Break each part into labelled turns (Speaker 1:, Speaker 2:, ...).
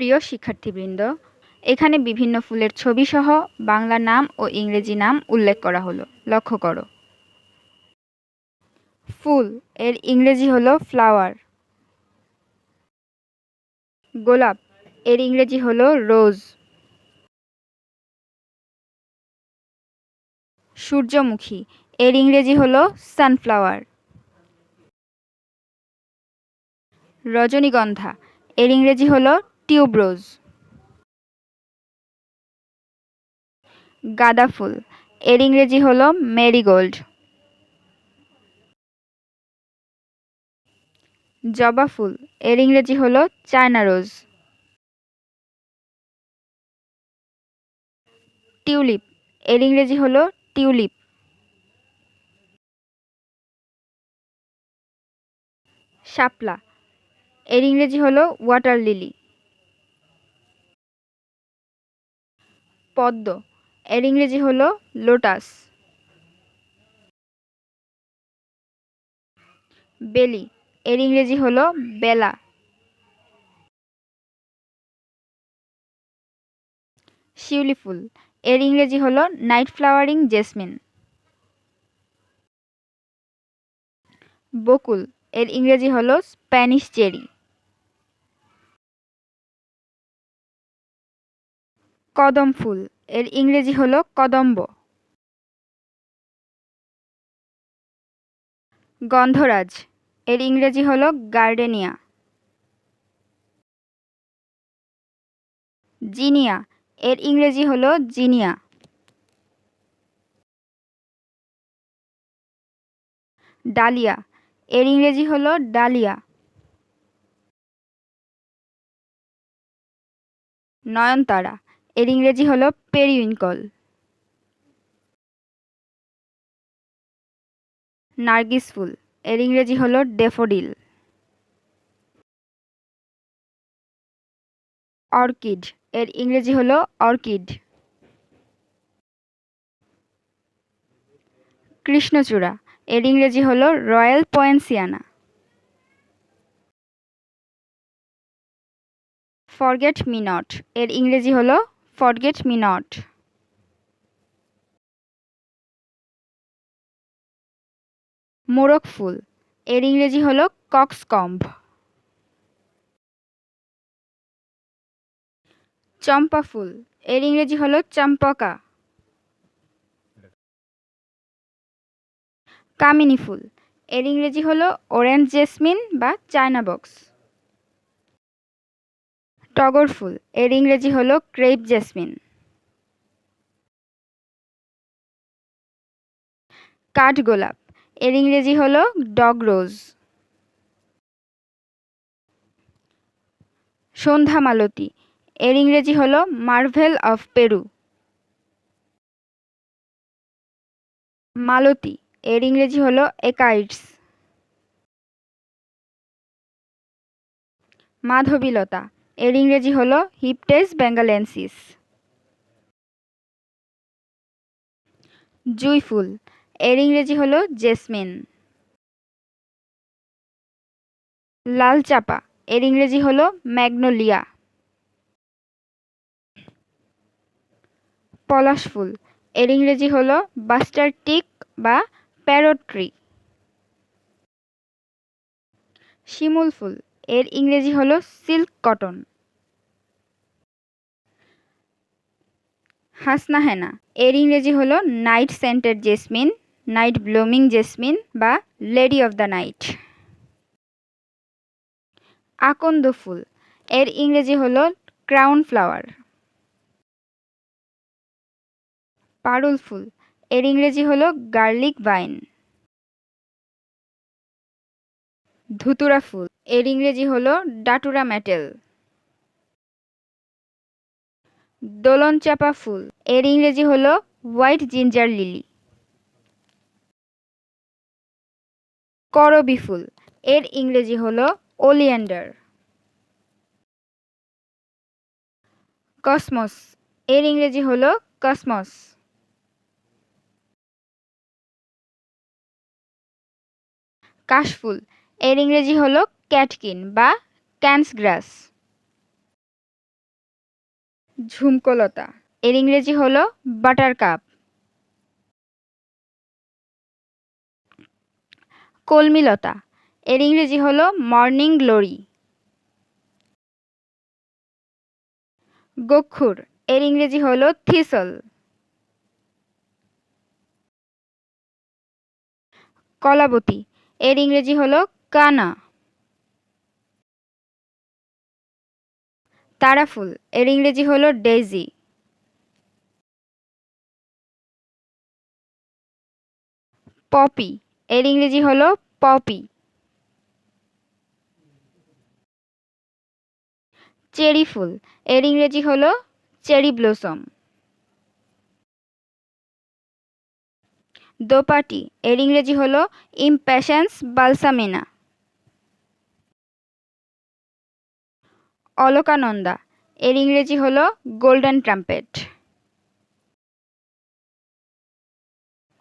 Speaker 1: প্রিয় শিক্ষার্থীবৃন্দ, এখানে বিভিন্ন ফুলের ছবিসহ বাংলা নাম ও ইংরেজি নাম উল্লেখ করা হলো। লক্ষ্য করো। ফুল, এর ইংরেজি হলো ফ্লাওয়ার। গোলাপ, এর ইংরেজি হলো রোজ। সূর্যমুখী, এর ইংরেজি হলো সানফ্লাওয়ার। রজনীগন্ধা, এর ইংরেজি হলো টিউবরোজ। গাঁদা ফুল। এর ইংরেজি হলো মেরিগোল্ড। জবা ফুল। এর ইংরেজি হলো চায়না রোজ। টিউলিপ। এর ইংরেজি হলো টিউলিপ। শাপলা। এর ইংরেজি হলো ওয়াটার লিলি। পদ্ম। এর ইংরেজি হলো লোটাস। বেলি। এর ইংরেজি হলো বেলা। শিউলি ফুল। এর ইংরেজি হলো নাইট ফ্লাওয়ারিং জেসমিন। বকুল। এর ইংরেজি হলো স্প্যানিশ চেরি। কদম ফুল। এর ইংরেজি হলো কদম্ব। গন্ধরাজ। এর ইংরেজি হলো গার্ডেনিয়া। জিনিয়া। এর ইংরেজি হলো জিনিয়া। ডালিয়া। এর ইংরেজি হলো ডালিয়া। নয়নতারা। এর ইংরেজি হলো পেরিউইঙ্কল নার্গিস ফুল, এর ইংরেজি হলো ডেফোডিল অর্কিড, এর ইংরেজি হলো অর্কিড। কৃষ্ণচূড়া, এর ইংরেজি হলো royal poinciana. Forget me not, এর ইংরেজি হলো ফরগেট মি নট মোরক ফুল। এর ইংরেজি হল কক্সকম্ব। চম্পা ফুল। এর ইংরেজি হল চম্পকা। কামিনী ফুল। এর ইংরেজি হলো অরেঞ্জ জেসমিন বা চায়না বক্স টগর ফুল। এর ইংরেজি হলো ক্রেপ জেসমিন। কাঠগোলাপ এর ইংরেজি হলো ডগ রোজ। সন্ধ্যা মালতী। এর ইংরেজি হলো মার্ভেল অফ পেরু। মালতী। এর ইংরেজি হলো একাইটস মাধবীলতা। এর ইংরেজি হলো হিপটেস বেঙ্গালেন্সিস জুই ফুল এর ইংরেজি হলো জেসমিন। লাল চাপা এর ইংরেজি হলো ম্যাগনোলিয়া। পলাশ ফুল এর ইংরেজি হলো বাস্টার টিক বা প্যারোট্রি। শিমুল ফুল এর ইংরেজি হলো সিল্ক কটন। হাসনা হেনা এর ইংরেজি হলো night scented jasmine night blooming jasmine বা লেডি অফ দ্য নাইট আকন্দ ফুল, এর ইংরেজি হলো ক্রাউন ফ্লাওয়ার পারুল ফুল, এর ইংরেজি হলো গার্লিক ভাইন ধুতুরা ফুল, এর ইংরেজি হলো ডাটুরা ম্যাটেল দোলন চাপা ফুল। এর ইংরেজি হল হোয়াইট জিঞ্জার লিলি। করবি ফুল। এর ইংরেজি হল ওলিয়েন্ডার। কসমস। এর ইংরেজি হল কসমস। কাশফুল। এর ইংরেজি হল ক্যাটকিন বা ক্যান্স গ্রাস ঝুমকোলতা। এর ইংরেজি হল বাটার কাপ। কলমিলতা। এর ইংরেজি হল মর্নিং গ্লোরি। গক্ষুর। এর ইংরেজি হল থিসল। কলাবতী। এর ইংরেজি হল কানা। তারাফুল, এর ইংরেজি হলো ডেইজি। পপি, এর ইংরেজি হলো পপি। চেরি ফুল এর ইংরেজি হলো চেরি ব্লসম দোপাটি, এর ইংরেজি হলো ইমপ্যাশেন্স বালসামিনা। অলকানন্দা। এর ইংরেজি হল গোল্ডেন ট্রাম্পেট।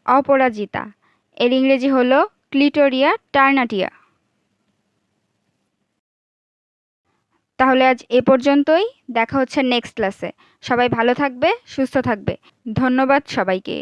Speaker 1: অপরাজিতা। এর ইংরেজি হল ক্লিটোরিয়া টার্নাটিয়া। তাহলে আজ এ পর্যন্তই। দেখা হচ্ছে নেক্সট ক্লাসে সবাই ভালো থাকবে, সুস্থ থাকবে। ধন্যবাদ সবাইকে।